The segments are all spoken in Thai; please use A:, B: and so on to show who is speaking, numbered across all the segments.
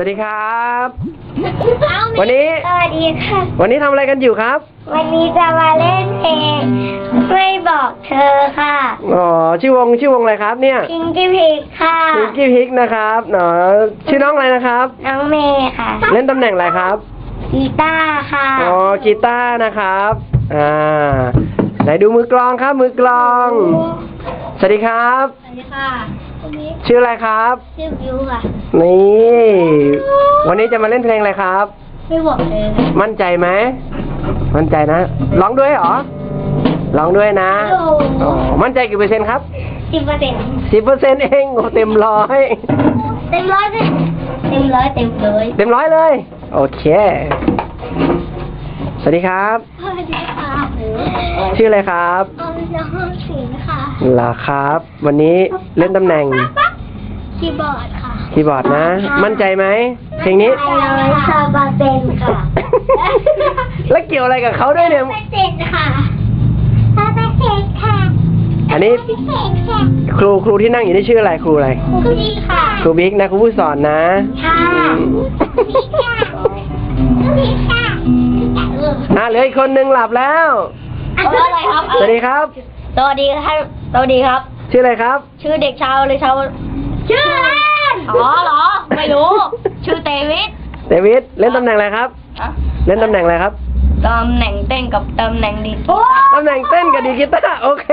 A: วัสดีครับ วันนี้
B: สวัสดีค่ะ
A: วันนี้ทำอะไรกันอยู่ครับ
B: วันนี้จะมาเล่นเพลงไม่บอกเธอค่ะ
A: อ๋อ ชื่อวงชื่อวงอะไรครับเนี่ย
B: พิงกี้พิกค่ะ
A: พิงกี้พิกนะครับเนาะชื่อน้องอะไรนะครับ
B: น้องเมย์ค่ะ
A: เล่นตำแหน่งอะไรครับ
B: กีตาร์ค่ะ
A: อ๋อ กีตาร์นะครับ อ่า ไหนดูมือกลองครับ มือกลอง สวัสดีครับ
B: สวัสดีค่ะวันนี้
A: ชื่ออะไรครับ
B: ชื่อวิวค่ะ
A: นี่ วันนี้จะมาเล่นเพลงอะไรครับ
B: ไม่บอกเลย
A: มั่นใจไหม มั่นใจนะ ร้องด้วยเหรอ ร้องด้วยนะอ๋อมั่นใจกี่เปอร์เซ็นต์ครับ
B: สิบเปอร์เซ็นต์
A: สิบเปอร์เซ็นต์เองโอ้เต็มร้อย
B: เต็มร้อยเลยเต็มร้อยเต็มเลย
A: เต็มร้อยเลย โอเค สวัสดีครับ
B: สวัสดีค่ะ
A: ชื่ออะไรครับ
B: ออมน้องสินค่ะ
A: ลาครับ วันนี้เล่นตำแหน่ง
B: คีย์บอร์ดค่ะ
A: คีย์บอร์ดนะ มั่นใจไหมเพลงนี้
B: ร้อยสบาเซนค่ะ
A: แล้วเกี่ยวอะไรกับเขาด้วยเนี่ย
B: เปอร์เซ็นต์ค่ะร้อยเปอร์เซ็นต์ค่ะ
A: อันนี้
B: ร้ยเปอร์เซ็นต์ค่ะ
A: ครูครูที่นั่งอยู่นี่ชื่ออะไรครูอะไร
B: ครูดีค่ะ
A: ครูบิ๊กนะครูผู้สอนนะ
B: ค่ะดีค่ะดีค่ะ
A: อะเหลืออีกคนนึงหลับแล้ว
B: อะไรครับ
A: สวัสดีครับ
B: สวัสดีครับสวัสดีครับ
A: ชื่ออะไรครับ
B: ชื่อเด็กชาวเลยชาวชื่อเล่นอ๋อเหรอ ไม่รู้ ชื่อเตวิท
A: เดวิดเล่นตำแหน่งอะไรครับ เล่นตำแหน่งอะไรครับ
B: ตำแหน่งเต้นกับตำแหน่งดีด
A: ตำแหน่งเต้นกับดีดกีตาร์โอเค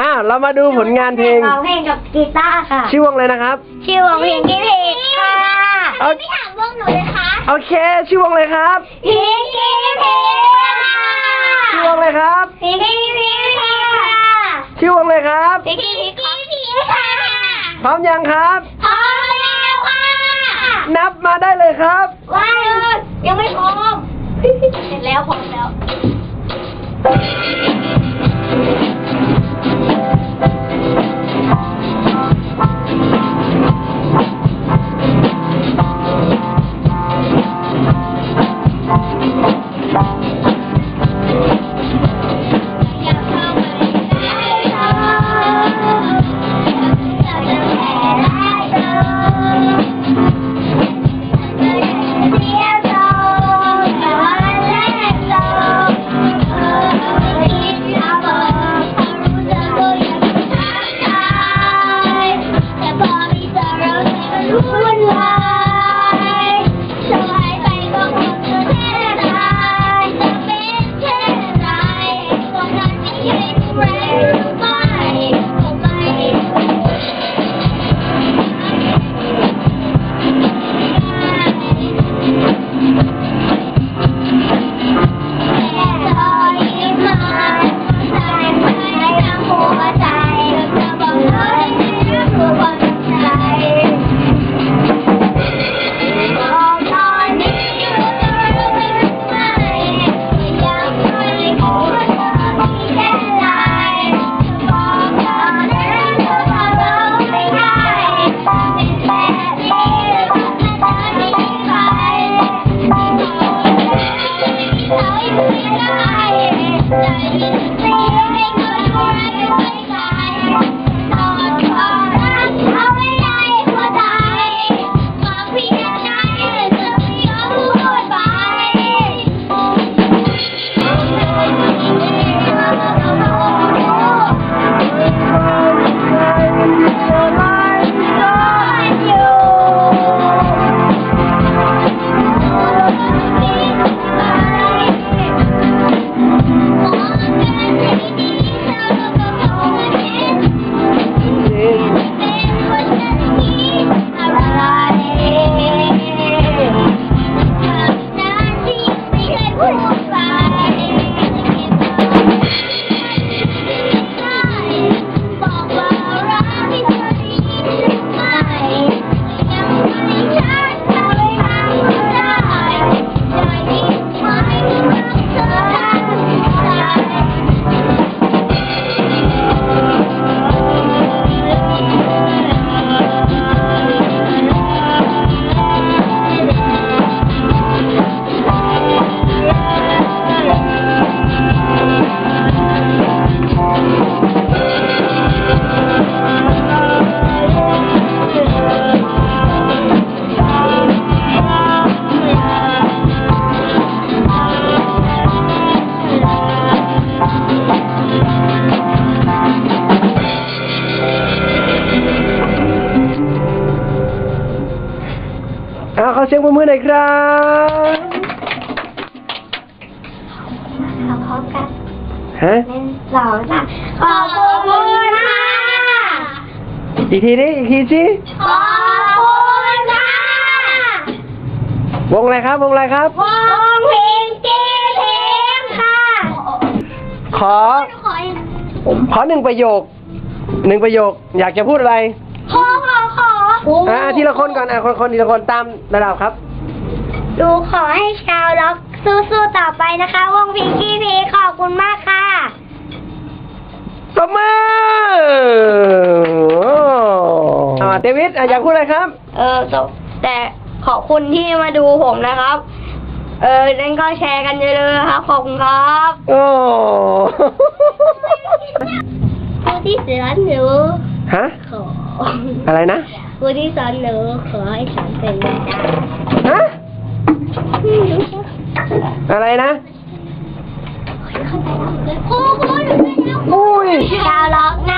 A: อ้าวเรามาดูผลงานเพลง
B: ร้องเพลงกับกีตาร์ค่ะ
A: ชื่อวงเลยนะครับ
B: ชื่อวงเพลงกี้เพกค่ะ
A: เอา
B: พี่ถามวงหนูเลยคะ
A: โอเคชื่อวงเลยครับ
B: เพลงกี้เพกค่ะ
A: ชื่อวงเลยครับ
B: เพลงกี้เพกค่ะ
A: ชื่อวงเลยครับ
B: เพลงกี้เพกค่ะ
A: พร้อมยังครับ
B: พร้อมแล้วค่ะ
A: นับมาได้เลยครับ
B: ว้าวยังไม่พร้อมเสร็จแล้วพร้อมแล้ววุ่ เสียงปร
A: บมือหน่อยครับ
C: ขอพร้อมกัน
A: ฮะ
C: หนึ่งสองสามขอบคุณค่ะ
A: อีกทีนี้อีกทีสิ
C: ขอบคุณค่ะ
A: วงอะไรครับวงอะไรครับ
C: วงเพลงเจเพลงค่ะ
A: ขอ
C: ขอ
A: หนึ่งประโยคหนึ่งประโยคอยากจะพูดอะไร
C: ขอ ขอขอ
A: อ่าทีละคนก่อนอะคนคนทีละคนตามระดับครับ
C: ดูขอให้ชาวล็อกสู้ๆต่อไปนะคะ วงพิงกี้เพขอบคุณมากค่ะ
A: ปรบมืออ่าเดวิดอะอยากพูดอะไรครับ
C: เออแต่ขอบคุณที่มาดูผมนะครับ เออนั่นก็แชร์กันเยอะๆครับขอบคุณครับ
A: โอ้
C: ผู้ที่สอนหนู
A: ฮะ
C: ขอ
A: อะไรนะ
C: ผู้ที่สอนหนูขอให้ฉันเป็นดาว
A: ฮะอะไรนะ
C: ครูครูหนูเป็นแล้ว
A: อุ้ย
C: ชาวล็อกน่ารักขอให้กดไลค์กันเ